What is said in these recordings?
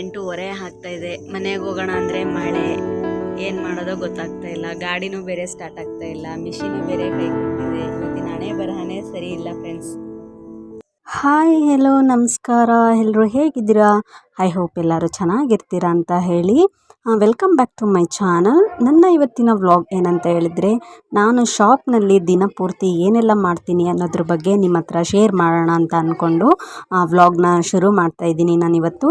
ಎಂಟೂವರೆ ಆಗ್ತಾ ಇದೆ. ಮನೆಗೆ ಹೋಗೋಣ ಅಂದರೆ ಮಳೆ. ಏನು ಮಾಡೋದೋ ಗೊತ್ತಾಗ್ತಾ ಇಲ್ಲ. ಗಾಡಿನೂ ಬೇರೆ ಸ್ಟಾರ್ಟ್ ಆಗ್ತಾ ಇಲ್ಲ. ಮಿಷಿನು ಬೇರೆ ಕೈ ಕೊಟ್ಟಿದೆ ಇವತ್ತಿನ ಹಣೆ ಬರಹನೇ ಸರಿ ಇಲ್ಲ ಫ್ರೆಂಡ್ಸ್ ಹಾಯ್ ಹೆಲೋ ನಮಸ್ಕಾರ. ಎಲ್ಲರೂ ಹೇಗಿದ್ದೀರಾ? ಐ ಹೋಪ್ ಎಲ್ಲರೂ ಚೆನ್ನಾಗಿರ್ತೀರಾ ಅಂತ ಹೇಳಿ welcome back to my channel ನನ್ನ ಇವತ್ತಿನ ವ್ಲಾಗ್ ಏನಂತ ಹೇಳಿದರೆ, ನಾನು ಶಾಪ್ನಲ್ಲಿ ದಿನಪೂರ್ತಿ ಏನೆಲ್ಲ ಮಾಡ್ತೀನಿ ಅನ್ನೋದ್ರ ಬಗ್ಗೆ ನಿಮ್ಮ ಹತ್ರ ಶೇರ್ ಮಾಡೋಣ ಅಂತ ಅಂದ್ಕೊಂಡು ವ್ಲಾಗ್ನ ಶುರು ಮಾಡ್ತಾ ಇದ್ದೀನಿ ನಾನಿವತ್ತು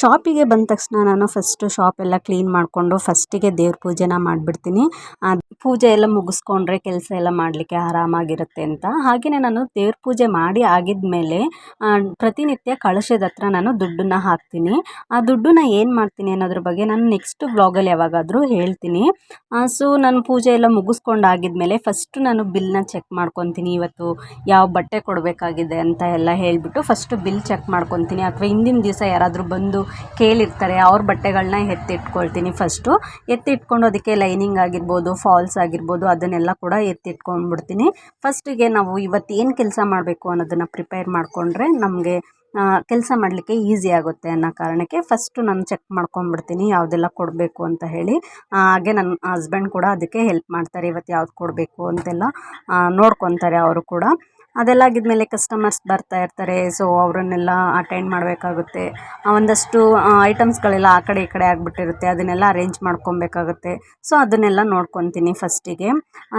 ಶಾಪಿಗೆ ಬಂದ ತಕ್ಷಣ ನಾನು ಫಸ್ಟು ಶಾಪ್ ಎಲ್ಲ ಕ್ಲೀನ್ ಮಾಡಿಕೊಂಡು ಫಸ್ಟಿಗೆ ದೇವ್ರ ಪೂಜೆನ ಮಾಡಿಬಿಡ್ತೀನಿ. ಪೂಜೆ ಎಲ್ಲ ಮುಗಿಸ್ಕೊಂಡ್ರೆ ಕೆಲಸ ಎಲ್ಲ ಮಾಡಲಿಕ್ಕೆ ಆರಾಮಾಗಿರುತ್ತೆ ಅಂತ. ಹಾಗೆಯೇ ನಾನು ದೇವ್ರ ಪೂಜೆ ಮಾಡಿ ಆಗಿದ್ಮೇಲೆ ಪ್ರತಿನಿತ್ಯ ಕಳಶದ ಹತ್ರ ನಾನು ದುಡ್ಡನ್ನು ಹಾಕ್ತೀನಿ. ಆ ದುಡ್ಡು ನಾನು ಏನು ಮಾಡ್ತೀನಿ ಅನ್ನೋದ್ರ ಬಗ್ಗೆ ನಾನು ನೆಕ್ಸ್ಟ್ ಬ್ಲಾಗಲ್ಲಿ ಯಾವಾಗಾದರೂ ಹೇಳ್ತೀನಿ. ಸೊ ನಾನು ಪೂಜೆ ಎಲ್ಲ ಮುಗಿಸ್ಕೊಂಡು ಆಗಿದ್ಮೇಲೆ ಫಸ್ಟು ನಾನು ಬಿಲ್ನ ಚೆಕ್ ಮಾಡ್ಕೊತೀನಿ. ಇವತ್ತು ಯಾವ ಬಟ್ಟೆ ಕೊಡಬೇಕಾಗಿದೆ ಅಂತ ಎಲ್ಲ ಹೇಳಿಬಿಟ್ಟು ಫಸ್ಟು ಬಿಲ್ ಚೆಕ್ ಮಾಡ್ಕೊತೀನಿ. ಅಥವಾ ಹಿಂದಿನ ದಿವಸ ಯಾರಾದರೂ ಬಂದು ಕೇಳಿರ್ತಾರೆ, ಅವ್ರ ಬಟ್ಟೆಗಳನ್ನ ಎತ್ತಿಟ್ಕೊಳ್ತೀನಿ ಫಸ್ಟು ಎತ್ತಿಟ್ಕೊಂಡು ಅದಕ್ಕೆ ಲೈನಿಂಗ್ ಆಗಿರ್ಬೋದು ಫಾಲ್ಸ್ ಆಗಿರ್ಬೋದು, ಅದನ್ನೆಲ್ಲ ಕೂಡ ಎತ್ತಿಟ್ಕೊಂಡ್ಬಿಡ್ತೀನಿ. ಫಸ್ಟಿಗೆ ನಾವು ಇವತ್ತು ಏನು ಕೆಲಸ ಮಾಡಬೇಕು ಅನ್ನೋದನ್ನು ಪ್ರಿಪೇರ್ ಮಾಡಿಕೊಂಡ್ರೆ ನಮಗೆ ಕೆಲಸ ಮಾಡಲಿಕ್ಕೆ ಈಸಿ ಆಗುತ್ತೆ ಅನ್ನೋ ಕಾರಣಕ್ಕೆ ಫಸ್ಟು ನಾನು ಚೆಕ್ ಮಾಡ್ಕೊಂಬಿಡ್ತೀನಿ ಯಾವುದೆಲ್ಲ ಕೊಡಬೇಕು ಅಂತ ಹೇಳಿ. ಹಾಗೆ ನನ್ನ ಹಸ್ಬೆಂಡ್ ಕೂಡ ಅದಕ್ಕೆ ಹೆಲ್ಪ್ ಮಾಡ್ತಾರೆ, ಇವತ್ತು ಯಾವ್ದು ಕೊಡಬೇಕು ಅಂತೆಲ್ಲ ನೋಡ್ಕೊತಾರೆ ಅವರು ಕೂಡ. ಅದೆಲ್ಲ ಆಗಿದ್ಮೇಲೆ ಕಸ್ಟಮರ್ಸ್ ಬರ್ತಾ ಇರ್ತಾರೆ. ಸೊ ಅವರನ್ನೆಲ್ಲ ಅಟೆಂಡ್ ಮಾಡಬೇಕಾಗುತ್ತೆ. ಒಂದಷ್ಟು ಐಟಮ್ಸ್ಗಳೆಲ್ಲ ಆ ಕಡೆ ಈ ಕಡೆ ಆಗಿಬಿಟ್ಟಿರುತ್ತೆ. ಅದನ್ನೆಲ್ಲ ಅರೇಂಜ್ ಮಾಡ್ಕೊಬೇಕಾಗುತ್ತೆ. ಸೊ ಅದನ್ನೆಲ್ಲ ನೋಡ್ಕೊತೀನಿ ಫಸ್ಟಿಗೆ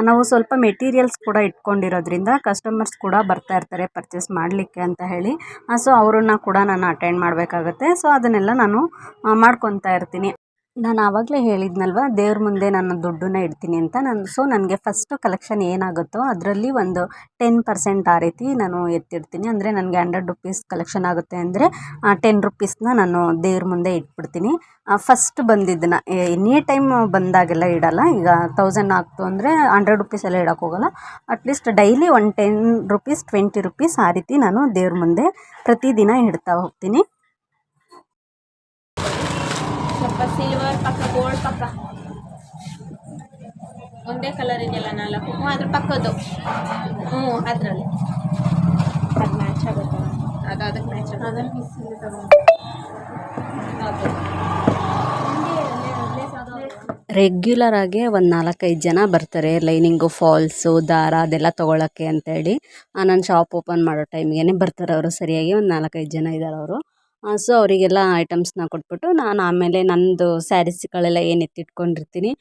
ನಾವು ಸ್ವಲ್ಪ ಮೆಟೀರಿಯಲ್ಸ್ ಕೂಡ ಇಟ್ಕೊಂಡಿರೋದ್ರಿಂದ ಕಸ್ಟಮರ್ಸ್ ಕೂಡ ಬರ್ತಾ ಇರ್ತಾರೆ ಪರ್ಚೇಸ್ ಮಾಡಲಿಕ್ಕೆ ಅಂತ ಹೇಳಿ. ಸೊ ಅವರನ್ನ ಕೂಡ ನಾನು ಅಟೆಂಡ್ ಮಾಡಬೇಕಾಗುತ್ತೆ. ಸೊ ಅದನ್ನೆಲ್ಲ ನಾನು ಮಾಡ್ಕೊತಾ ಇರ್ತೀನಿ. ನಾನು ಆವಾಗಲೇ ಹೇಳಿದ್ನಲ್ವ, ದೇವ್ರ ಮುಂದೆ ನಾನು ದುಡ್ಡನ್ನ ಇಡ್ತೀನಿ ಅಂತ. ನಾನು ಸೊ ನನಗೆ ಫಸ್ಟು ಕಲೆಕ್ಷನ್ ಏನಾಗುತ್ತೋ ಅದರಲ್ಲಿ ಒಂದು ಟೆನ್ ಪರ್ಸೆಂಟ್ ಆ ರೀತಿ ನಾನು ಎತ್ತಿಡ್ತೀನಿ. ಅಂದರೆ ನನಗೆ ಹಂಡ್ರೆಡ್ ರುಪೀಸ್ ಕಲೆಕ್ಷನ್ ಆಗುತ್ತೆ ಅಂದರೆ ಟೆನ್ ರುಪೀಸ್ನ ನಾನು ದೇವ್ರ ಮುಂದೆ ಇಟ್ಬಿಡ್ತೀನಿ. ಫಸ್ಟ್ ಬಂದಿದ್ದನ್ನ ಎನಿ ಟೈಮ್ ಬಂದಾಗೆಲ್ಲ ಇಡಲ್ಲ. ಈಗ ತೌಸಂಡ್ ಆಗ್ತು ಅಂದರೆ ಹಂಡ್ರೆಡ್ ರುಪೀಸ್ ಎಲ್ಲ ಇಡೋಕ್ಕೆ ಹೋಗಲ್ಲ. ಅಟ್ಲೀಸ್ಟ್ ಡೈಲಿ ಒಂದು ಟೆನ್ ರುಪೀಸ್ ಟ್ವೆಂಟಿ ರುಪೀಸ್ ಆ ರೀತಿ ನಾನು ದೇವ್ರ ಮುಂದೆ ಪ್ರತಿದಿನ ಇಡ್ತಾ ಹೋಗ್ತೀನಿ ಸ್ವಲ್ಪ ಸಿಲ್ವರ್ ಪಕ್ಕ ಗೋಲ್ಡ್ ಪಕ್ಕ ಒಂದೇ ಕಲರ್ ಇದೆಯಲ್ಲ ನಾಲ್ಕು? ಹ್ಞೂ ಅದ್ರ ಪಕ್ಕದ್ದು. ಹ್ಞೂ ಅದರಲ್ಲಿ. ಅದು ಮ್ಯಾಚ್ ಆಗುತ್ತೆ. ಅದು ಅದಕ್ಕೆ ಮ್ಯಾಚ್ ಆಗುತ್ತೆ. ರೆಗ್ಯುಲರ್ ಆಗಿ ಒಂದು ನಾಲ್ಕೈದು ಜನ ಬರ್ತಾರೆ. ಲೈನಿಂಗು ಫಾಲ್ಸು ದಾರ ಅದೆಲ್ಲ ತೊಗೊಳಕ್ಕೆ ಅಂತೇಳಿ. ನಾನು ಶಾಪ್ ಓಪನ್ ಮಾಡೋ ಟೈಮ್ಗೆ ಬರ್ತಾರೆ ಅವರು. ಸರಿಯಾಗಿ ಒಂದು ನಾಲ್ಕೈದು ಜನ ಇದ್ದಾರೆ ಅವರು. ಸೊ ಅವರಿಗೆಲ್ಲ ಐಟಮ್ಸ್ನ ಕೊಟ್ಬಿಟ್ಟು ನಾನು ಆಮೇಲೆ ನನ್ನದು ಸ್ಯಾರೀಸ್ಗಳೆಲ್ಲ ಏನು ಎತ್ತಿಟ್ಕೊಂಡಿರ್ತೀನಿ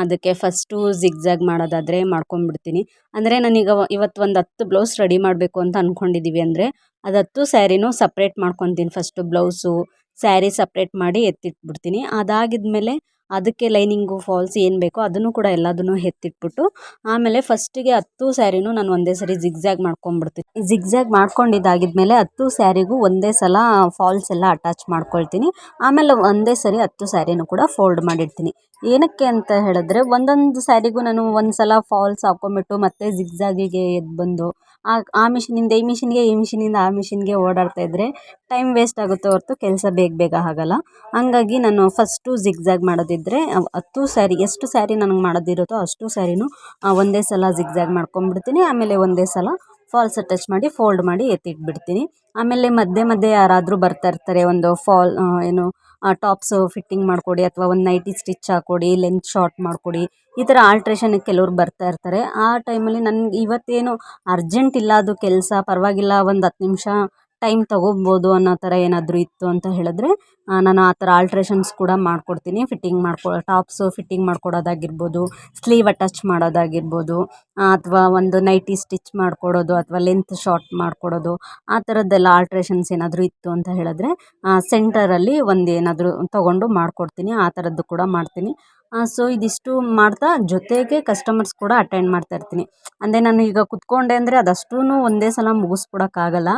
ಅದಕ್ಕೆ ಫಸ್ಟು ಝಿಗ್ಝಾಗ್ ಮಾಡೋದಾದರೆ ಮಾಡ್ಕೊಂಡ್ಬಿಡ್ತೀನಿ. ಅಂದರೆ ನಾನೀಗ ಇವತ್ತು ಒಂದು ಹತ್ತು ಬ್ಲೌಸ್ ರೆಡಿ ಮಾಡಬೇಕು ಅಂತ ಅಂದ್ಕೊಂಡಿದ್ದೀವಿ ಅಂದರೆ ಅದು ಹತ್ತು ಸ್ಯಾರಿನೂ ಸಪ್ರೇಟ್ ಮಾಡ್ಕೊತೀನಿ. ಫಸ್ಟು ಬ್ಲೌಸು ಸ್ಯಾರಿ ಸಪ್ರೇಟ್ ಮಾಡಿ ಎತ್ತಿಟ್ಬಿಡ್ತೀನಿ. ಅದಾಗಿದ್ಮೇಲೆ ಅದಕ್ಕೆ ಲೈನಿಂಗು, ಫಾಲ್ಸ್ ಏನು ಬೇಕೋ ಅದನ್ನು ಕೂಡ ಎಲ್ಲದನ್ನು ಎತ್ತಿಟ್ಬಿಟ್ಟು, ಆಮೇಲೆ ಫಸ್ಟಿಗೆ ಹತ್ತು ಸ್ಯಾರಿನೂ ನಾನು ಒಂದೇ ಸರಿ ಜಿಗ್ಜ್ಯಾಗ್ ಮಾಡ್ಕೊಂಬಿಡ್ತೀನಿ. ಜಿಗ್ಜ್ಯಾಗ್ ಮಾಡ್ಕೊಂಡಿದ್ದಾಗಿದ್ಮೇಲೆ ಹತ್ತು ಸ್ಯಾರಿಗೂ ಒಂದೇ ಸಲ ಫಾಲ್ಸ್ ಎಲ್ಲ ಅಟ್ಯಾಚ್ ಮಾಡ್ಕೊಳ್ತೀನಿ. ಆಮೇಲೆ ಒಂದೇ ಸರಿ ಹತ್ತು ಸ್ಯಾರಿನೂ ಕೂಡ ಫೋಲ್ಡ್ ಮಾಡಿಡ್ತೀನಿ. ಏನಕ್ಕೆ ಅಂತ ಹೇಳಿದ್ರೆ ಒಂದೊಂದು ಸ್ಯಾರಿಗೂ ನಾನು ಒಂದು ಸಲ ಫಾಲ್ಸ್ ಹಾಕ್ಕೊಂಬಿಟ್ಟು ಮತ್ತೆ ಜಿಗ್ಜ್ಯಾಗಿಗೆ ಎದ್ದು ಬಂದು ಆ ಆ ಮಿಷಿನಿಂದ ಈ ಮಿಷಿನ್ಗೆ ಈ ಮಿಷಿನಿಂದ ಆ ಮಿಷಿನ್ಗೆ ಓಡಾಡ್ತಾ ಇದ್ದರೆ ಟೈಮ್ ವೇಸ್ಟ್ ಆಗುತ್ತೆ ಹೊರತು ಕೆಲಸ ಬೇಗ ಬೇಗ ಆಗಲ್ಲ. ಹಂಗಾಗಿ ನಾನು ಫಸ್ಟು ಜಿಗ್ಜ್ಯಾಗ್ ಮಾಡೋದಿದ್ದರೆ ಹತ್ತು ಸ್ಯಾರಿ ಎಷ್ಟು ಸ್ಯಾರಿ ನನಗೆ ಮಾಡೋದಿರುತ್ತೋ ಅಷ್ಟು ಸ್ಯಾರಿನೂ ಒಂದೇ ಸಲ ಜಿಗ್ಜ್ಯಾಗ್ ಮಾಡ್ಕೊಂಬಿಡ್ತೀನಿ ಆಮೇಲೆ ಒಂದೇ ಸಲ ಫಾಲ್ಸ್ ಅಟ್ಯಾಚ್ ಮಾಡಿ ಫೋಲ್ಡ್ ಮಾಡಿ ಎತ್ತಿಟ್ಬಿಡ್ತೀನಿ. ಆಮೇಲೆ ಮಧ್ಯೆ ಮಧ್ಯೆ ಯಾರಾದರೂ ಬರ್ತಾ ಇರ್ತಾರೆ, ಒಂದು ಫಾಲ್ ಏನು ಟಾಪ್ಸು ಫಿಟ್ಟಿಂಗ್ ಮಾಡಿಕೊಡಿ ಅಥವಾ ಒಂದು ನೈಟಿ ಸ್ಟಿಚ್ ಹಾಕ್ಕೊಡಿ ಲೆಂತ್ ಶಾರ್ಟ್ ಮಾಡಿಕೊಡಿ, ಈ ಥರ ಆಲ್ಟ್ರೇಷನ್ಗೆ ಕೆಲವ್ರು ಬರ್ತಾ ಇರ್ತಾರೆ. ಆ ಟೈಮಲ್ಲಿ ನನ್ಗೆ ಇವತ್ತೇನು ಅರ್ಜೆಂಟ್ ಇಲ್ಲ ಅದು ಕೆಲಸ, ಪರವಾಗಿಲ್ಲ ಒಂದು ಹತ್ತು ನಿಮಿಷ ಟೈಮ್ ತಗೋಬೋದು ಅನ್ನೋ ಥರ ಏನಾದರೂ ಇತ್ತು ಅಂತ ಹೇಳಿದ್ರೆ ನಾನು ಆ ಥರ ಆಲ್ಟ್ರೇಷನ್ಸ್ ಕೂಡ ಮಾಡಿಕೊಡ್ತೀನಿ. ಫಿಟ್ಟಿಂಗ್ ಮಾಡ್ಕೊ ಟಾಪ್ಸು ಫಿಟ್ಟಿಂಗ್ ಮಾಡ್ಕೊಡೋದಾಗಿರ್ಬೋದು ಸ್ಲೀವ್ ಅಟ್ಯಾಚ್ ಮಾಡೋದಾಗಿರ್ಬೋದು ಅಥವಾ ಒಂದು ನೈಟಿ ಸ್ಟಿಚ್ ಮಾಡಿಕೊಡೋದು ಅಥವಾ ಲೆಂತ್ ಶಾರ್ಟ್ ಮಾಡಿಕೊಡೋದು, ಆ ಥರದ್ದೆಲ್ಲ ಆಲ್ಟ್ರೇಷನ್ಸ್ ಏನಾದರೂ ಇತ್ತು ಅಂತ ಹೇಳಿದ್ರೆ ಸೆಂಟರಲ್ಲಿ ಒಂದು ಏನಾದರೂ ತಗೊಂಡು ಮಾಡಿಕೊಡ್ತೀನಿ. ಆ ಥರದ್ದು ಕೂಡ ಮಾಡ್ತೀನಿ. ಸೊ ಇದಿಷ್ಟು ಮಾಡ್ತಾ ಜೊತೆಗೆ ಕಸ್ಟಮರ್ಸ್ ಕೂಡ ಅಟೆಂಡ್ ಮಾಡ್ತಾ ಇರ್ತೀನಿ. ಅಂದರೆ ನಾನು ಈಗ ಕುತ್ಕೊಂಡೆ ಅಂದರೆ ಅದಷ್ಟೂ ಒಂದೇ ಸಲ ಮುಗಿಸ್ಕೊಡಕ್ಕಾಗಲ್ಲ.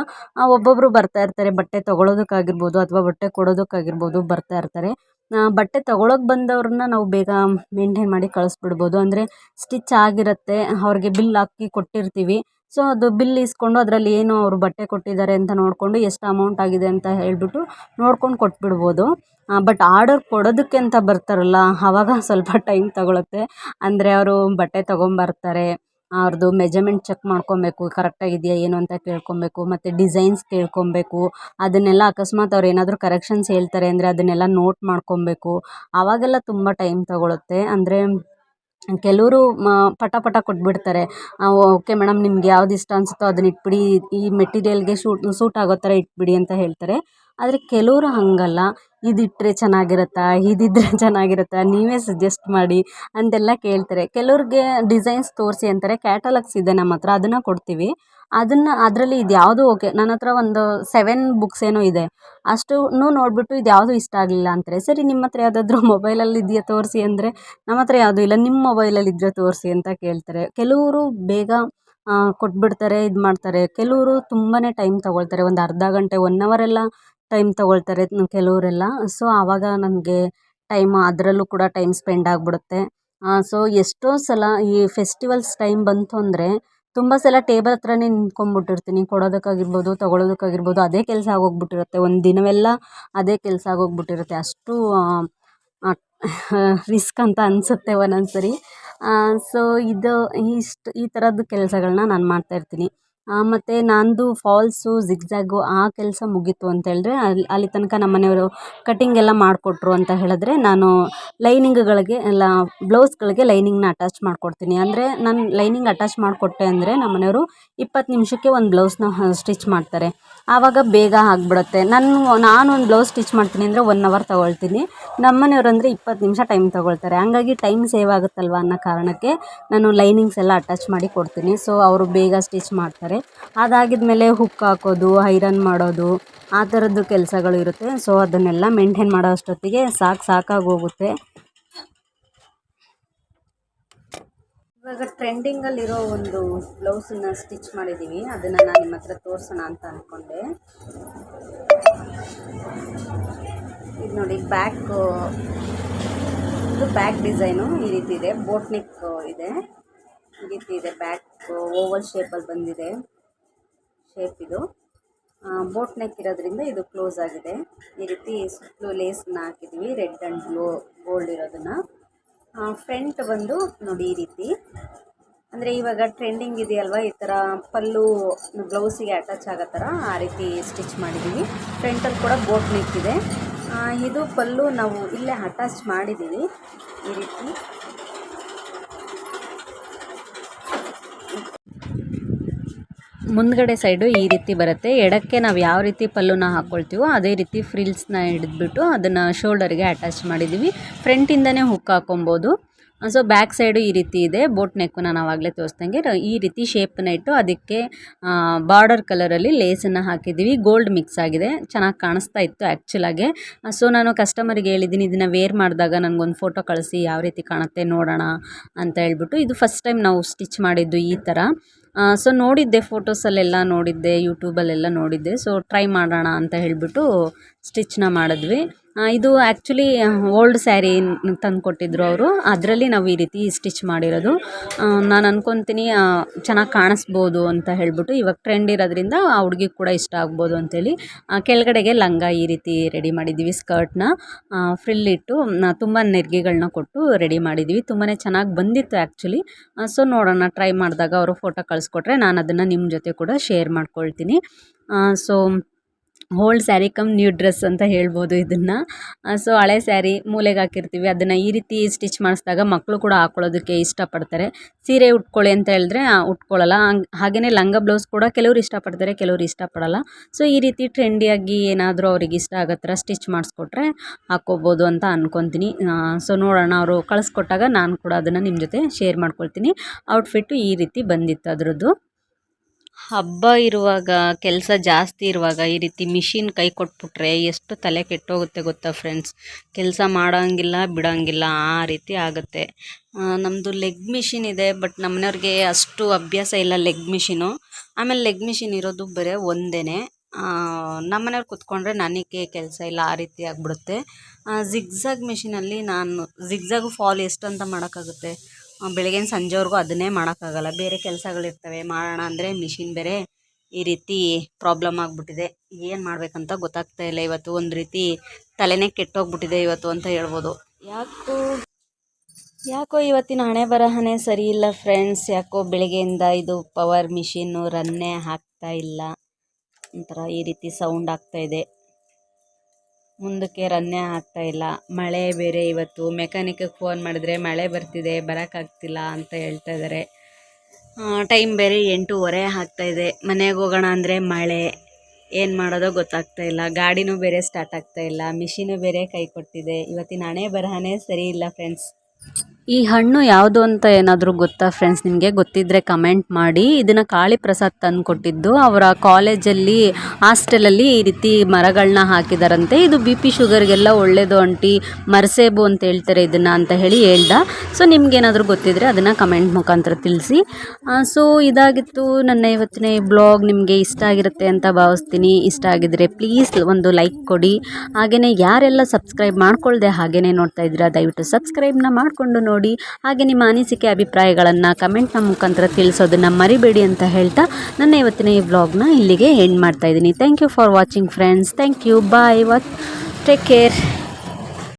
ಒಬ್ಬೊಬ್ಬರು ಬರ್ತಾ ಇರ್ತಾರೆ, ಬಟ್ಟೆ ತೊಗೊಳೋದಕ್ಕಾಗಿರ್ಬೋದು ಅಥವಾ ಬಟ್ಟೆ ಕೊಡೋದಕ್ಕಾಗಿರ್ಬೋದು ಬರ್ತಾ ಇರ್ತಾರೆ. ಬಟ್ಟೆ ತೊಗೊಳಕ್ಕೆ ಬಂದವ್ರನ್ನ ನಾವು ಬೇಗ ಮೇಂಟೇನ್ ಮಾಡಿ ಕಳಿಸ್ಬಿಡ್ಬೋದು. ಅಂದರೆ ಸ್ಟಿಚ್ ಆಗಿರುತ್ತೆ, ಅವ್ರಿಗೆ ಬಿಲ್ ಹಾಕಿ ಕೊಟ್ಟಿರ್ತೀವಿ. ಸೊ ಅದು ಬಿಲ್ ಇಸ್ಕೊಂಡು ಅದರಲ್ಲಿ ಏನು ಅವರು ಬಟ್ಟೆ ಕೊಟ್ಟಿದ್ದಾರೆ ಅಂತ ನೋಡಿಕೊಂಡು ಎಷ್ಟು ಅಮೌಂಟ್ ಆಗಿದೆ ಅಂತ ಹೇಳಿಬಿಟ್ಟು ನೋಡ್ಕೊಂಡು ಕೊಟ್ಬಿಡ್ಬೋದು. ಬಟ್ ಆರ್ಡರ್ ಕೊಡೋದಕ್ಕೆ ಅಂತ ಬರ್ತಾರಲ್ಲ ಆವಾಗ ಸ್ವಲ್ಪ ಟೈಮ್ ತಗೊಳುತ್ತೆ. ಅಂದರೆ ಅವರು ಬಟ್ಟೆ ತಗೊಂಬರ್ತಾರೆ ಅವ್ರದ್ದು ಮೆಜರ್ಮೆಂಟ್ ಚೆಕ್ ಮಾಡ್ಕೊಬೇಕು ಕರೆಕ್ಟಾಗಿದೆಯಾ ಏನು ಅಂತ ಕೇಳ್ಕೊಬೇಕು, ಮತ್ತು ಡಿಸೈನ್ಸ್ ಕೇಳ್ಕೊಬೇಕು, ಅದನ್ನೆಲ್ಲ ಅಕಸ್ಮಾತ್ ಅವ್ರು ಏನಾದರೂ ಕರೆಕ್ಷನ್ಸ್ ಹೇಳ್ತಾರೆ ಅಂದರೆ ಅದನ್ನೆಲ್ಲ ನೋಟ್ ಮಾಡ್ಕೊಬೇಕು. ಆವಾಗೆಲ್ಲ ತುಂಬ ಟೈಮ್ ತಗೊಳುತ್ತೆ. ಅಂದರೆ ಕೆಲವರು ಪಟ ಪಟ ಕೊಟ್ಬಿಡ್ತಾರೆ. ಓಕೆ ಮೇಡಮ್, ನಿಮ್ಗೆ ಯಾವ್ದು ಇಷ್ಟ ಅನಿಸುತ್ತೋ ಅದನ್ನ ಇಟ್ಬಿಡಿ. ಈ ಮೆಟೀರಿಯಲ್ಗೆ ಶೂಟ್, ಸೂಟ್ ಆಗೋ ಥರ ಇಟ್ಬಿಡಿ ಅಂತ ಹೇಳ್ತಾರೆ. ಆದರೆ ಕೆಲವರು ಹಾಗಲ್ಲ. ಇದಿಟ್ಟರೆ ಚೆನ್ನಾಗಿರುತ್ತಾ, ಇದಿದ್ರೆ ಚೆನ್ನಾಗಿರುತ್ತಾ, ನೀವೇ ಸಜೆಸ್ಟ್ ಮಾಡಿ ಅಂತೆಲ್ಲ ಕೇಳ್ತಾರೆ. ಕೆಲವ್ರಿಗೆ ಡಿಸೈನ್ಸ್ ತೋರಿಸಿ ಅಂತಾರೆ ಕ್ಯಾಟಲಾಗ್ಸ್ ಇದೆ ನಮ್ಮ ಹತ್ರ, ಅದನ್ನು ಕೊಡ್ತೀವಿ. ಅದನ್ನು, ಅದರಲ್ಲಿ ಇದು ಯಾವುದು ಓಕೆ ನನ್ನ ಹತ್ರ ಒಂದು ಸೆವೆನ್ ಬುಕ್ಸ್ ಏನೋ ಇದೆ. ಅಷ್ಟು ನೋಡಿಬಿಟ್ಟು ಇದು ಯಾವುದೂ ಇಷ್ಟ ಆಗಲಿಲ್ಲ ಅಂತಾರೆ. ಸರಿ, ನಿಮ್ಮ ಹತ್ರ ಯಾವುದಾದ್ರೂ ಮೊಬೈಲಲ್ಲಿ ಇದೆಯಾ ತೋರಿಸಿ ಅಂದರೆ, ನಮ್ಮ ಹತ್ರ ಯಾವುದೂ ಇಲ್ಲ ನಿಮ್ಮ ಮೊಬೈಲಲ್ಲಿ ಇದ್ದರೆ ತೋರಿಸಿ ಅಂತ ಕೇಳ್ತಾರೆ. ಕೆಲವರು ಬೇಗ ಕೊಟ್ಬಿಡ್ತಾರೆ, ಇದು ಮಾಡ್ತಾರೆ. ಕೆಲವರು ತುಂಬಾ ಟೈಮ್ ತೊಗೊಳ್ತಾರೆ. ಒಂದು ಅರ್ಧ ಗಂಟೆ ಒನ್ ಅವರೆಲ್ಲ ಟೈಮ್ ತಗೊಳ್ತಾರೆ ಕೆಲವರೆಲ್ಲ. ಸೊ, ಆವಾಗ ನನಗೆ ಟೈಮ್ ಅದರಲ್ಲೂ ಕೂಡ ಟೈಮ್ ಸ್ಪೆಂಡ್ ಆಗಿಬಿಡುತ್ತೆ. ಸೊ, ಎಷ್ಟೋ ಸಲ ಈ ಫೆಸ್ಟಿವಲ್ಸ್ ಟೈಮ್ ಬಂತು ಅಂದರೆ ತುಂಬ ಸಲ ಟೇಬಲ್ ಹತ್ರನೇ ನಿಂತ್ಕೊಂಡ್ಬಿಟ್ಟಿರ್ತೀನಿ. ಕೊಡೋದಕ್ಕಾಗಿರ್ಬೋದು ತೊಗೊಳೋದಕ್ಕಾಗಿರ್ಬೋದು ಅದೇ ಕೆಲಸ ಆಗೋಗ್ಬಿಟ್ಟಿರುತ್ತೆ. ಒಂದು ದಿನವೆಲ್ಲ ಅದೇ ಕೆಲಸ ಆಗೋಗ್ಬಿಟ್ಟಿರುತ್ತೆ. ಅಷ್ಟು ರಿಸ್ಕ್ ಅಂತ ಅನಿಸುತ್ತೆ ಒಂದೊಂದು ಸರಿ ಸೊ, ಇದು ಇಷ್ಟು, ಈ ಥರದ್ದು ಕೆಲಸಗಳನ್ನ ನಾನು ಮಾಡ್ತಾಯಿರ್ತೀನಿ ಮತ್ತು ನನ್ನದು ಫಾಲ್ಸು ಝಿಗ್ಝ್ಯಾಗು ಆ ಕೆಲಸ ಮುಗೀತು ಅಂತ ಹೇಳಿದ್ರೆ, ಅಲ್ಲಿ ಅಲ್ಲಿ ತನಕ ನಮ್ಮ ಮನೆಯವರು ಕಟಿಂಗ್ ಎಲ್ಲ ಮಾಡಿಕೊಟ್ರು ಅಂತ ಹೇಳಿದ್ರೆ ನಾನು ಲೈನಿಂಗ್ಗಳಿಗೆ ಎಲ್ಲ ಬ್ಲೌಸ್ಗಳಿಗೆ ಲೈನಿಂಗ್ನ ಅಟ್ಯಾಚ್ ಮಾಡಿಕೊಡ್ತೀನಿ. ಅಂದರೆ ನಾನು ಲೈನಿಂಗ್ ಅಟ್ಯಾಚ್ ಮಾಡಿಕೊಟ್ಟೆ ಅಂದರೆ ನಮ್ಮ ಮನೆಯವರು ಇಪ್ಪತ್ತು ನಿಮಿಷಕ್ಕೆ ಒಂದು ಬ್ಲೌಸ್ನ ಸ್ಟಿಚ್ ಮಾಡ್ತಾರೆ. ಆವಾಗ ಬೇಗ ಆಗಿಬಿಡುತ್ತೆ. ನಾನು ನಾನು ಒಂದು ಬ್ಲೌಸ್ ಸ್ಟಿಚ್ ಮಾಡ್ತೀನಿ ಅಂದರೆ ಒನ್ ಅವರ್ ತೊಗೊಳ್ತೀನಿ. ನಮ್ಮ ಮನೆಯವ್ರು ಅಂದರೆ ಇಪ್ಪತ್ತು ನಿಮಿಷ ಟೈಮ್ ತೊಗೊಳ್ತಾರೆ. ಹಂಗಾಗಿ ಟೈಮ್ ಸೇವ್ ಆಗುತ್ತಲ್ವ ಅನ್ನೋ ಕಾರಣಕ್ಕೆ ನಾನು ಲೈನಿಂಗ್ಸ್ ಎಲ್ಲ ಅಟ್ಯಾಚ್ ಮಾಡಿ ಕೊಡ್ತೀನಿ. ಸೊ ಅವರು ಬೇಗ ಸ್ಟಿಚ್ ಮಾಡ್ತಾರೆ. ಅದಾಗಿದ್ಮೇಲೆ ಹುಕ್ ಹಾಕೋದು, ಐರನ್ ಮಾಡೋದು, ಆ ಥರದ್ದು ಕೆಲಸಗಳು ಇರುತ್ತೆ. ಸೊ ಅದನ್ನೆಲ್ಲ ಮೇಂಟೈನ್ ಮಾಡೋ ಅಷ್ಟೊತ್ತಿಗೆ ಸಾಕು ಸಾಕಾಗಿ ಹೋಗುತ್ತೆ. ಇವಾಗ ಟ್ರೆಂಡಿಂಗಲ್ಲಿರೋ ಒಂದು ಬ್ಲೌಸನ್ನ ಸ್ಟಿಚ್ ಮಾಡಿದ್ದೀವಿ ಅದನ್ನು ನಾನು ನಿಮ್ಮ ಹತ್ರ ತೋರಿಸೋಣ ಅಂತ ಅಂದ್ಕೊಂಡೆ ಇದು ನೋಡಿ ಬ್ಯಾಕು ಇದು ಬ್ಯಾಕ್ ಡಿಸೈನು ಈ ರೀತಿ ಇದೆ. ಬೋಟ್ನಿಕ್ ಇದೆ. ಈ ರೀತಿ ಇದೆ ಬ್ಯಾಕ್ ಓವಲ್ ಶೇಪಲ್ಲಿ ಬಂದಿದೆ. ಶೇಪ್ ಇದು. ಬೋಟ್ ನೆಕ್ ಇರೋದ್ರಿಂದ ಇದು ಕ್ಲೋಸ್ ಆಗಿದೆ. ಈ ರೀತಿ ಸುತ್ತಲೂ ಲೇಸನ್ನ ಹಾಕಿದ್ವಿ ರೆಡ್ ಆ್ಯಂಡ್ ಬ್ಲೂ ಗೋಲ್ಡ್ ಇರೋದನ್ನು. ಫ್ರಂಟ್ ಬಂದು ನೋಡಿ ಈ ರೀತಿ. ಅಂದರೆ ಇವಾಗ ಟ್ರೆಂಡಿಂಗ್ ಇದೆಯಲ್ವ? ಈ ಥರ ಪಲ್ಲು ಬ್ಲೌಸಿಗೆ ಅಟ್ಯಾಚ್ ಆಗೋ ಥರ ಆ ರೀತಿ ಸ್ಟಿಚ್ ಮಾಡಿದ್ದೀವಿ ಫ್ರಂಟಲ್ಲಿ ಕೂಡ ಬೋಟ್ ನೆಕ್ ಇದೆ. ಇದು ಪಲ್ಲು ನಾವು ಇಲ್ಲೇ ಅಟ್ಯಾಚ್ ಮಾಡಿದ್ದೀವಿ ಈ ರೀತಿ. ಮುಂದ್ಗಡೆ ಸೈಡು ಈ ರೀತಿ ಬರುತ್ತೆ. ಎಡಕ್ಕೆ ನಾವು ಯಾವ ರೀತಿ ಪಲ್ಲುನ ಹಾಕ್ಕೊಳ್ತೀವೋ ಅದೇ ರೀತಿ ಫ್ರಿಲ್ಸ್ನ ಹಿಡಿದ್ಬಿಟ್ಟು ಅದನ್ನು ಶೋಲ್ಡರ್ಗೆ ಅಟ್ಯಾಚ್ ಮಾಡಿದ್ದೀವಿ ಫ್ರಂಟಿಂದನೇ ಹುಕ್ ಹಾಕೊಬೋದು. ಸೊ ಬ್ಯಾಕ್ ಸೈಡು ಈ ರೀತಿ ಇದೆ. ಬೋಟ್ ನೆಕ್ಕು ನಾನು ಆವಾಗಲೇ ತೋರಿಸ್ದಂಗೆ ಈ ರೀತಿ ಶೇಪ್ನ ಇಟ್ಟು ಅದಕ್ಕೆ ಬಾರ್ಡರ್ ಕಲರಲ್ಲಿ ಲೇಸನ್ನು ಹಾಕಿದ್ದೀವಿ ಗೋಲ್ಡ್ ಮಿಕ್ಸ್ ಆಗಿದೆ. ಚೆನ್ನಾಗಿ ಕಾಣಿಸ್ತಾ ಇತ್ತು ಆ್ಯಕ್ಚುಲಾಗೆ ಸೊ ನಾನು ಕಸ್ಟಮರಿಗೆ ಹೇಳಿದ್ದೀನಿ ಇದನ್ನು ವೇರ್ ಮಾಡಿದಾಗ ನನಗೊಂದು ಫೋಟೋ ಕಳಿಸಿ, ಯಾವ ರೀತಿ ಕಾಣುತ್ತೆ ನೋಡೋಣ ಅಂತ ಹೇಳ್ಬಿಟ್ಟು. ಇದು ಫಸ್ಟ್ ಟೈಮ್ ನಾವು ಸ್ಟಿಚ್ ಮಾಡಿದ್ದು ಈ ಥರ ಸೊ ನೋಡಿದ್ದೆ ಫೋಟೋಸಲ್ಲೆಲ್ಲ ನೋಡಿದ್ದೆ ಯೂಟ್ಯೂಬಲ್ಲೆಲ್ಲ ನೋಡಿದ್ದೆ. ಸೊ ಟ್ರೈ ಮಾಡೋಣ ಅಂತ ಹೇಳಿಬಿಟ್ಟು ಸ್ಟಿಚ್ನ ಮಾಡಿದ್ವಿ. ಇದು ಆ್ಯಕ್ಚುಲಿ ಓಲ್ಡ್ ಸ್ಯಾರಿ ತಂದು ಕೊಟ್ಟಿದ್ರು ಅವರು. ಅದರಲ್ಲಿ ನಾವು ಈ ರೀತಿ ಸ್ಟಿಚ್ ಮಾಡಿರೋದು. ನಾನು ಅಂದ್ಕೊತೀನಿ ಚೆನ್ನಾಗಿ ಕಾಣಿಸ್ಬೋದು ಅಂತ ಹೇಳ್ಬಿಟ್ಟು ಇವಾಗ ಟ್ರೆಂಡ್ ಇರೋದ್ರಿಂದ ಆ ಹುಡುಗಿಗೆ ಕೂಡ ಇಷ್ಟ ಆಗ್ಬೋದು ಅಂತೇಳಿ ಕೆಳಗಡೆಗೆ ಲಂಗ ಈ ರೀತಿ ರೆಡಿ ಮಾಡಿದ್ದೀವಿ ಸ್ಕರ್ಟ್ನ ಫ್ರಿಲ್ ಇಟ್ಟು ತುಂಬ ನೆರಿಗೆಗಳನ್ನ ಕೊಟ್ಟು ರೆಡಿ ಮಾಡಿದ್ವಿ. ತುಂಬಾ ಚೆನ್ನಾಗಿ ಬಂದಿತ್ತು ಆ್ಯಕ್ಚುಲಿ ಸೊ ನೋಡೋಣ ಟ್ರೈ ಮಾಡಿದಾಗ ಅವರು ಫೋಟೋ ಕಳಿಸ್ಕೊಟ್ರೆ ನಾನು ಅದನ್ನು ನಿಮ್ಮ ಜೊತೆ ಕೂಡ ಶೇರ್ ಮಾಡ್ಕೊಳ್ತೀನಿ. So old sari cum new dress ಅಂತ ಹೇಳ್ಬೋದು ಇದನ್ನು. ಸೊ ಹಳೆ ಸ್ಯಾರಿ ಮೂಲೆಗೆ ಹಾಕಿರ್ತೀವಿ. ಅದನ್ನು ಈ ರೀತಿ ಸ್ಟಿಚ್ ಮಾಡಿಸಿದಾಗ ಮಕ್ಕಳು ಕೂಡ ಹಾಕ್ಕೊಳ್ಳೋದಕ್ಕೆ ಇಷ್ಟಪಡ್ತಾರೆ. ಸೀರೆ ಉಟ್ಕೊಳ್ಳಿ ಅಂತ ಹೇಳಿದ್ರೆ ಉಟ್ಕೊಳ್ಳಲ್ಲ. ಹಂಗ್ ಹಾಗೆಯೇ ಲಂಗ ಬ್ಲೌಸ್ ಕೂಡ ಕೆಲವ್ರು ಇಷ್ಟಪಡ್ತಾರೆ, ಕೆಲವರು ಇಷ್ಟಪಡಲ್ಲ. ಸೊ ಈ ರೀತಿ ಟ್ರೆಂಡಿಯಾಗಿ ಏನಾದರೂ ಅವ್ರಿಗೆ ಇಷ್ಟ ಆಗೋ ಸ್ಟಿಚ್ ಮಾಡಿಸ್ಕೊಟ್ರೆ ಹಾಕ್ಕೋಬೋದು ಅಂತ ಅಂದ್ಕೊತೀನಿ ಸೊ ನೋಡೋಣ, ಅವರು ಕಳಿಸ್ಕೊಟ್ಟಾಗ ನಾನು ಕೂಡ ಅದನ್ನು ನಿಮ್ಮ ಜೊತೆ ಶೇರ್ ಮಾಡ್ಕೊಳ್ತೀನಿ. ಔಟ್ಫಿಟ್ಟು ಈ ರೀತಿ ಬಂದಿತ್ತು ಅದರದ್ದು. ಹಬ್ಬ ಇರುವಾಗ, ಕೆಲಸ ಜಾಸ್ತಿ ಇರುವಾಗ ಈ ರೀತಿ ಮಿಷಿನ್ ಕೈ ಕೊಟ್ಬಿಟ್ರೆ ಎಷ್ಟು ತಲೆ ಕೆಟ್ಟೋಗುತ್ತೆ ಗೊತ್ತಾ ಫ್ರೆಂಡ್ಸ್ ಕೆಲಸ ಮಾಡೋಂಗಿಲ್ಲ, ಬಿಡೋಂಗಿಲ್ಲ, ಆ ರೀತಿ ಆಗುತ್ತೆ. ನಮ್ಮದು ಲೆಗ್ ಮಿಷಿನ್ ಇದೆ ಬಟ್ ನಮ್ಮನೆಯವ್ರಿಗೆ ಅಷ್ಟು ಅಭ್ಯಾಸ ಇಲ್ಲ ಲೆಗ್ ಮಿಷಿನು ಆಮೇಲೆ ಲೆಗ್ ಮಿಷಿನ್ ಇರೋದು ಬರೀ ಒಂದೇ ನಮ್ಮನೆಯವ್ರು ಕುತ್ಕೊಂಡ್ರೆ ನನಗೆ ಕೆಲಸ ಇಲ್ಲ, ಆ ರೀತಿ ಆಗಿಬಿಡುತ್ತೆ. ಜಿಗ್ಝಾಗ್ ಮಿಷಿನಲ್ಲಿ ನಾನು ಜಿಗ್ಝಾಗು ಫಾಲ್ ಎಷ್ಟು ಅಂತ ಮಾಡೋಕ್ಕಾಗುತ್ತೆ. ಬೆಳಗ್ಗೆಯಿಂದ ಸಂಜೆವರೆಗೂ ಅದನ್ನೇ ಮಾಡೋಕ್ಕಾಗಲ್ಲ. ಬೇರೆ ಕೆಲಸಗಳಿರ್ತವೆ. ಮಾಡೋಣ ಅಂದರೆ ಮಿಷಿನ್ ಬೇರೆ ಈ ರೀತಿ ಪ್ರಾಬ್ಲಮ್ ಆಗಿಬಿಟ್ಟಿದೆ. ಏನು ಮಾಡಬೇಕಂತ ಗೊತ್ತಾಗ್ತಾ ಇಲ್ಲ ಇವತ್ತು. ಒಂದು ರೀತಿ ತಲೆನೇ ಕೆಟ್ಟೋಗ್ಬಿಟ್ಟಿದೆ ಇವತ್ತು ಅಂತ ಹೇಳ್ಬೋದು. ಯಾಕೋ ಯಾಕೋ ಇವತ್ತಿನ ಹಣೆ ಬರಹನೇ ಸರಿ ಇಲ್ಲ ಫ್ರೆಂಡ್ಸ್ ಯಾಕೋ ಬೆಳಗ್ಗೆಯಿಂದ ಇದು ಪವರ್ ಮಿಷಿನ್ನು ರನ್ನೇ ಹಾಕ್ತಾ ಇಲ್ಲ. ಒಂಥರ ಈ ರೀತಿ ಸೌಂಡ್ ಆಗ್ತಾ ಇದೆ. ಮುಂದಕ್ಕೆ ರನ್ನೇ ಇಲ್ಲ. ಮಳೆ ಬೇರೆ ಇವತ್ತು. ಮೆಕ್ಯಾನಿಕ್ಗೆ ಫೋನ್ ಮಾಡಿದ್ರೆ ಮಳೆ ಬರ್ತಿದೆ, ಬರೋಕ್ಕಾಗ್ತಿಲ್ಲ ಅಂತ ಹೇಳ್ತಾ ಇದ್ದಾರೆ ಟೈಮ್ ಬೇರೆ ಎಂಟೂವರೆ ಇದೆ. ಮನೆಗೆ ಹೋಗೋಣ ಅಂದರೆ ಮಳೆ. ಏನು ಮಾಡೋದೋ ಗೊತ್ತಾಗ್ತಾ ಇಲ್ಲ. ಗಾಡಿನೂ ಬೇರೆ ಸ್ಟಾರ್ಟ್ ಆಗ್ತಾ ಇಲ್ಲ. ಮಿಷಿನು ಬೇರೆ ಕೈ ಕೊಟ್ಟಿದೆ. ಇವತ್ತಿನ ಹಣೆ ಬರಹನೇ ಸರಿ ಇಲ್ಲ ಫ್ರೆಂಡ್ಸ್ ಈ ಹಣ್ಣು ಯಾವುದು ಅಂತ ಏನಾದರೂ ಗೊತ್ತಾ ಫ್ರೆಂಡ್ಸ್ ನಿಮಗೆ ಗೊತ್ತಿದ್ದರೆ ಕಮೆಂಟ್ ಮಾಡಿ. ಇದನ್ನು ಕಾಳಿ ಪ್ರಸಾದ್ ತಂದು ಕೊಟ್ಟಿದ್ದು ಅವರ ಕಾಲೇಜಲ್ಲಿ ಹಾಸ್ಟೆಲಲ್ಲಿ ಈ ರೀತಿ ಮರಗಳನ್ನ ಹಾಕಿದಾರಂತೆ. ಇದು ಬಿ ಪಿ ಶುಗರ್ಗೆಲ್ಲ ಒಳ್ಳೆಯದು ಅಂಟಿ ಮರಸೇಬು ಅಂತ ಹೇಳ್ತಾರೆ ಇದನ್ನು ಅಂತ ಹೇಳಿ ಹೇಳ್ದ. ಸೊ ನಿಮ್ಗೇನಾದರೂ ಗೊತ್ತಿದ್ದರೆ ಅದನ್ನು ಕಮೆಂಟ್ ಮುಖಾಂತರ ತಿಳಿಸಿ. ಸೊ ಇದಾಗಿತ್ತು ನನ್ನ ಇವತ್ತಿನ ಬ್ಲಾಗ್ ನಿಮಗೆ ಇಷ್ಟ ಆಗಿರುತ್ತೆ ಅಂತ ಭಾವಿಸ್ತೀನಿ. ಇಷ್ಟ ಆಗಿದ್ರೆ ಪ್ಲೀಸ್ ಒಂದು ಲೈಕ್ ಕೊಡಿ. ಹಾಗೆಯೇ ಯಾರೆಲ್ಲ ಸಬ್ಸ್ಕ್ರೈಬ್ ಮಾಡ್ಕೊಳ್ದೆ ಹಾಗೆಯೇ ನೋಡ್ತಾ ಇದ್ದೀರಾ, ದಯವಿಟ್ಟು ಸಬ್ಸ್ಕ್ರೈಬ್ನ ಮಾಡಿಕೊಂಡು ನೋಡಿ. ಹಾಗೆ ನಿಮ್ಮ ಅನಿಸಿಕೆ ಅಭಿಪ್ರಾಯಗಳನ್ನು ಕಮೆಂಟ್ನ ಮುಖಾಂತರ ತಿಳಿಸೋದನ್ನು ಮರಿಬೇಡಿ ಅಂತ ಹೇಳ್ತಾ ನನ್ನ ಇವತ್ತಿನ ಈ ವ್ಲಾಗ್ನ ಇಲ್ಲಿಗೆ ಎಂಡ್ ಮಾಡ್ತಾ ಇದ್ದೀನಿ. Thank you for watching friends thank you bye watch take care